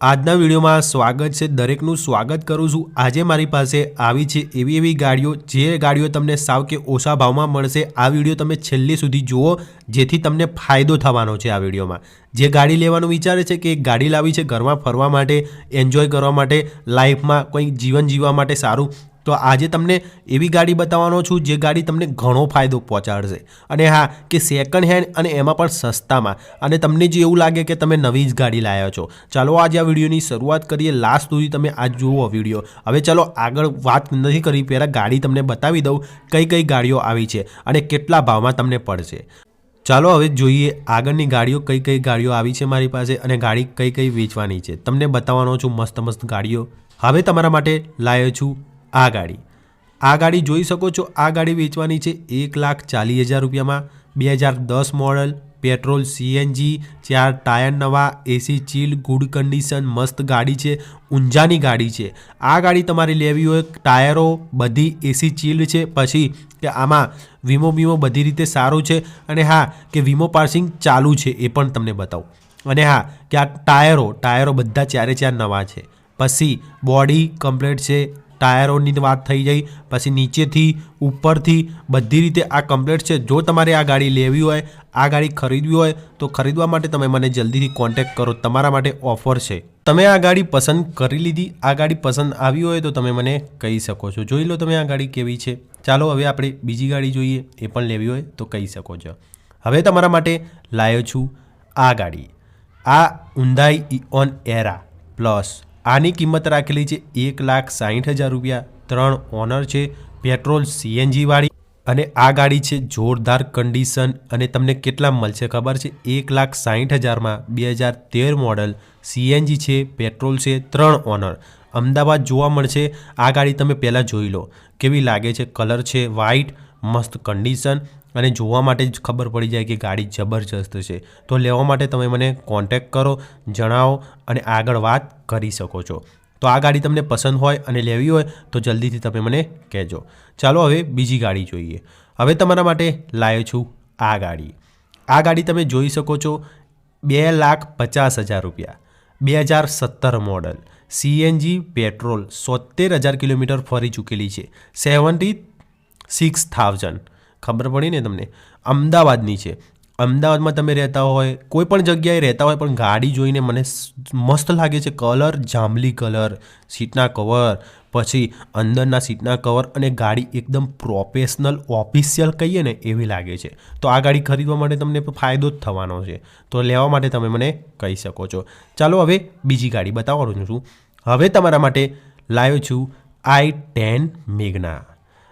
આજના વિડીયોમાં સ્વાગત છે. દરેકનું સ્વાગત કરું છું. આજે મારી પાસે આવી છે એવી એવી ગાડીઓ, જે ગાડીઓ તમને સાવ કે ઓછા ભાવમાં મળશે. આ વીડિયો તમે છેલ્લે સુધી જુઓ, જેથી તમને ફાયદો થવાનો છે આ વિડીયોમાં. જે ગાડી લેવાનું વિચારે છે કે ગાડી લાવી છે ઘરમાં ફરવા માટે એન્જોય કરવા માટે લાઈફમાં કોઈ જીવન જીવવા માટે સારું તો આજે તમને એવી ગાડી બતાવવાનો છું જે ગાડી તમને ઘણો ફાયદો પહોંચાડશે. અને હા, કે સેકન્ડ હેન્ડ અને એમાં પણ સસ્તામાં. અને તમને જે એવું લાગે કે તમે નવી જ ગાડી લાવ્યા છો. ચાલો આજે આ વિડીયોની શરૂઆત કરીએ. લાસ્ટ સુધી તમે આ જુઓ વીડિયો. હવે ચાલો આગળ વાત નથી કરી. પહેલાં ગાડી તમને બતાવી દઉં કઈ કઈ ગાડીઓ આવી છે અને કેટલા ભાવમાં તમને પડશે. ચાલો હવે જોઈએ આગળની ગાડીઓ કઈ કઈ ગાડીઓ આવી છે મારી પાસે અને ગાડી કઈ કઈ વેચવાની છે. તમને બતાવવાનો છું મસ્ત મસ્ત ગાડીઓ. હવે તમારા માટે લાવ્યો છું આ ગાડી. આ ગાડી જોઈ શકો છો, આ ગાડી વેચવાની છે એક લાખ ચાલીસ હજાર રૂપિયામાં. બે હજાર દસ મોડલ, પેટ્રોલ સીએનજી ચાર ટાયર નવા, એસી ચીલ, ગુડ કન્ડિશન, મસ્ત ગાડી છે, ઊંઝાની ગાડી છે. આ ગાડી તમારે લેવી હોય, ટાયરો બધી એસી ચીલ છે, પછી કે આમાં વીમો વીમો બધી રીતે સારું છે, અને હા, કે વીમો પાર્સિંગ ચાલુ છે, એ પણ તમને બતાવું. અને હા, કે આ ટાયરો ટાયરો બધા ચારે ચાર નવા છે. પછી બોડી કમ્પ્લીટ છે ટાયરોની વાત થઈ જાય પછી નીચેથી ઉપરથી બધી રીતે આ કમ્પ્લેટ છે. જો તમારે આ ગાડી લેવી હોય, આ ગાડી ખરીદવી હોય, તો ખરીદવા માટે તમે મને જલ્દીથી કોન્ટેક્ટ કરો. તમારા માટે ઓફર છે. તમે આ ગાડી પસંદ કરી લીધી, આ ગાડી પસંદ આવી હોય તો તમે મને કહી શકો છો. જોઈ લો તમે આ ગાડી કેવી છે. ચાલો હવે આપણે બીજી ગાડી જોઈએ. એ પણ લેવી હોય તો કહી શકો છો. હવે તમારા માટે લાવ્યો છું આ ગાડી. આ ઉંધાઈ ઇઓન એરા પ્લસ આની કિંમત રાખેલી છે એક લાખ સાહીઠ હજાર રૂપિયા. ત્રણ ઓનર છે, પેટ્રોલ સીએનજીવાળી અને આ ગાડી છે જોરદાર કન્ડિશન અને તમને કેટલા મળશે ખબર છે? એક લાખ સાહીઠ હજારમાં બે હજાર તેર મોડલ સીએનજી છે, પેટ્રોલ છે, ત્રણ ઓનર. અમદાવાદ જોવા મળશે. આ ગાડી તમે પહેલાં જોઈ લો. કેવી લાગે છે? કલર છે વ્હાઇટ મસ્ત કન્ડિશન અને જોવા માટે જ ખબર પડી જાય કે ગાડી જબરજસ્ત છે. તો લેવા માટે તમે મને કોન્ટેક્ટ કરો, જણાવો અને આગળ વાત કરી શકો છો. તો આ ગાડી તમને પસંદ હોય અને લેવી હોય તો જલ્દીથી તમે મને કહેજો. ચાલો હવે બીજી ગાડી જોઈએ. હવે તમારા માટે લાવ્યો છું આ ગાડી. આ ગાડી તમે જોઈ શકો છો, બે લાખ પચાસ હજાર રૂપિયા. બે હજાર સત્તર મોડલ સીએનજી પેટ્રોલ સોતેર હજાર કિલોમીટર ફરી ચૂકેલી છે. Seventy six thousand. ખબર પડી ને તમને? અમદાવાદની છે. અમદાવાદમાં તમે રહેતા હોય, કોઈ પણ જગ્યાએ રહેતા હોય, પણ ગાડી જોઈને મને મસ્ત લાગે છે. કલર, જાંબલી કલર, સીટના કવર, પછી અંદરના સીટના કવર અને ગાડી એકદમ પ્રોફેશનલ, ઓફિશિયલ કહીએ ને એવી લાગે છે. તો આ ગાડી ખરીદવા માટે તમને ફાયદો જ થવાનો છે. તો લેવા માટે તમે મને કહી શકો છો. ચાલો હવે બીજી ગાડી બતાવવાનું છું. હવે તમારા માટે લાવ્યો છું આઈ ટેન મેઘના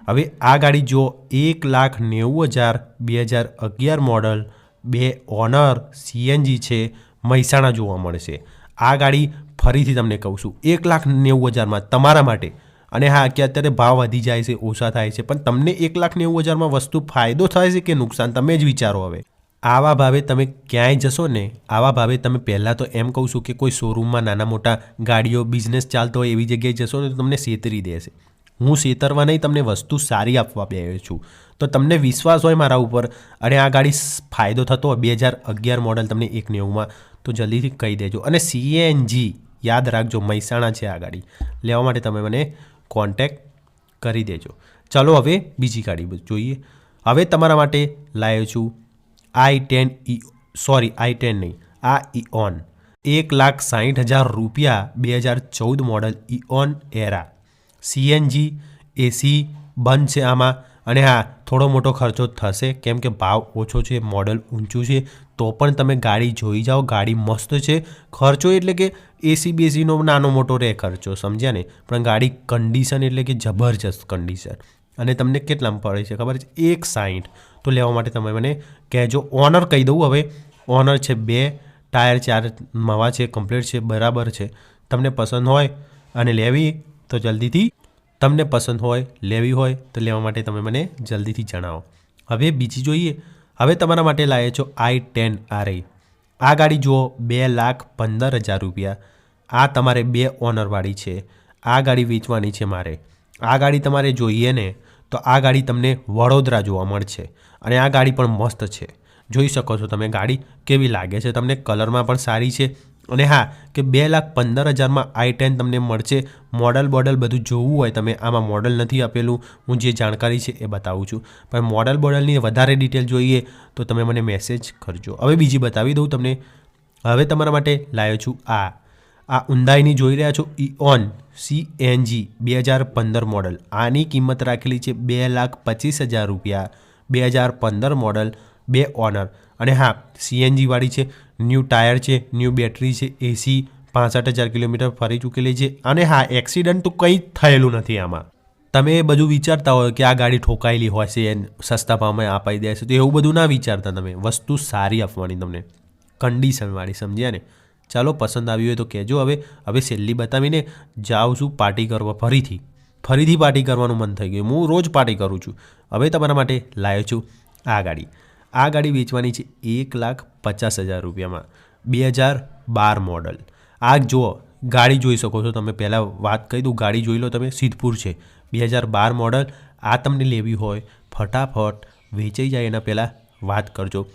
હવે આ ગાડી જો એક લાખ નેવું હજાર બે હજાર અગિયાર મોડલ, બે ઓનર સીએનજી છે, મહેસાણા જોવા મળશે. આ ગાડી ફરીથી તમને કહું છું, એક લાખ નેવું હજારમાં તમારા માટે. અને હા, કે અત્યારે ભાવ વધી જાય છે, ઓછા થાય છે, પણ તમને એક લાખ નેવું હજારમાં વસ્તુ ફાયદો થાય છે કે નુકસાન, તમે જ વિચારો હવે. આવા ભાવે તમે ક્યાંય જશો ને, આવા ભાવે તમે પહેલાં તો એમ કહું છું કે કોઈ શોરૂમમાં નાના મોટા ગાડીઓ બિઝનેસ ચાલતો હોય એવી જગ્યાએ જશો ને તો તમને છેતરી દેશે. હું છેતરવા નહીં, તમને વસ્તુ સારી આપવા બે છું. તો તમને વિશ્વાસ હોય મારા ઉપર, અને આ ગાડી ફાયદો થતો બે હજાર અગિયાર મોડલ તમને એક નેવુંમાં, તો જલ્દીથી કહી દેજો. અને સીએનજી યાદ રાખજો, મહેસાણા છે આ ગાડી. લેવા માટે તમે મને કોન્ટેક કરી દેજો. ચાલો હવે બીજી ગાડી જોઈએ. હવે તમારા માટે લાવ્યો છું i ten E sorry i ten નહીં, આ ઇઓન એક લાખ સાહીઠ હજાર રૂપિયા બે હજાર ચૌદ model Eon Era CNG, AC બંધ છે આમાં. અને હા, થોડો મોટો ખર્ચો થશે. કેમ કે ભાવ ઓછો છે મોડલ ઊંચું છે, તો પણ તમે ગાડી જોઈ જાઓ. ગાડી મસ્ત છે. ખર્ચો એટલે કે એસી, બેસીનો નાનો મોટો રહે ખર્ચો, સમજ્યા ને? પણ ગાડી કન્ડિશન એટલે કે જબરજસ્ત કન્ડિશન અને તમને કેટલામાં પડે છે ખબર છે? એક સાઈઠ. તો લેવા માટે તમે મને કહેજો. ઓનર કહી દઉં હવે. ઓનર છે બે. ટાયર ચાર નવા છે કમ્પ્લીટ છે, બરાબર છે. તમને પસંદ હોય અને લેવી તો જલ્દીથી તમને પસંદ હોય, લેવી હોય, તો લેવા માટે તમે મને જલ્દીથી જણાવો. હવે બીજી જોઈએ, હવે તમારા માટે લાવે છો આઈ ટેન આર આ ગાડી જુઓ, બે લાખ પંદર હજાર રૂપિયા. આ તમારે બે ઓનરવાળી છે. આ ગાડી વેચવાની છે મારે. આ ગાડી તમારે જોઈએ ને, તો આ ગાડી તમને વડોદરા જોવા મળશે. અને આ ગાડી પણ મસ્ત છે. જોઈ શકો છો તમે ગાડી કેવી લાગે છે, તમને કલરમાં પણ સારી છે અને હા, કે બે લાખ પંદર હજારમાં આઈ ટેન તમને મળશે. મોડલ બોડલ બધું જોવું હોય તમે, આમાં મોડલ નથી આપેલું. હું જે જાણકારી છે એ બતાવું છું. પણ મોડલ બોડલની વધારે ડિટેલ જોઈએ તો તમે મને મેસેજ કરજો. હવે બીજી બતાવી દઉં તમને. હવે તમારા માટે લાવ્યો છું આ. આ ઊંડાઈની જોઈ રહ્યા છો ઇઓન સી એનજી બે હજાર પંદર મોડલ. આની કિંમત રાખેલી છે બે લાખ પચીસ હજાર રૂપિયા. બે હજાર પંદર મોડલ બે ઓનર. અને હા સીએનજીવાળી છે, ન્યૂ ટાયર છે, ન્યૂ બેટરી છે એસી પાસઠ હજાર કિલોમીટર ફરી ચૂકેલી છે. અને હા એક્સિડન્ટ તો કંઈ થયેલું નથી આમાં. તમે એ બધું વિચારતા હોય કે આ ગાડી ઠોકાયેલી હોય છે, એને સસ્તા ભાવમાં અપાઈ દેશે તો એવું બધું ના વિચારતા તમે. વસ્તુ સારી આપવાની તમને. કન્ડિશનવાળી સમજ્યા ને? ચાલો, પસંદ આવી હોય તો કહેજો. હવે હવે છેલ્લી બતાવીને જાઉં છું પાર્ટી કરવા ફરીથી. ફરીથી પાર્ટી કરવાનું મન થઈ ગયું. હું રોજ પાર્ટી કરું છું. હવે તમારા માટે લાવ્યો છું આ ગાડી. આ ગાડી વેચવાની છે એક લાખ પચાસ હજાર રૂપિયામાં. બે હજાર બાર મોડલ આ જુઓ, ગાડી જોઈ શકો છો તમે. પહેલાં વાત કહી દઉં, ગાડી જોઈ લો તમે. સિદ્ધપુર છે. બે હજાર બાર મોડલ આ તમને લેવી હોય. ફટાફટ વેચાઈ જાય એના પહેલાં વાત કરજો.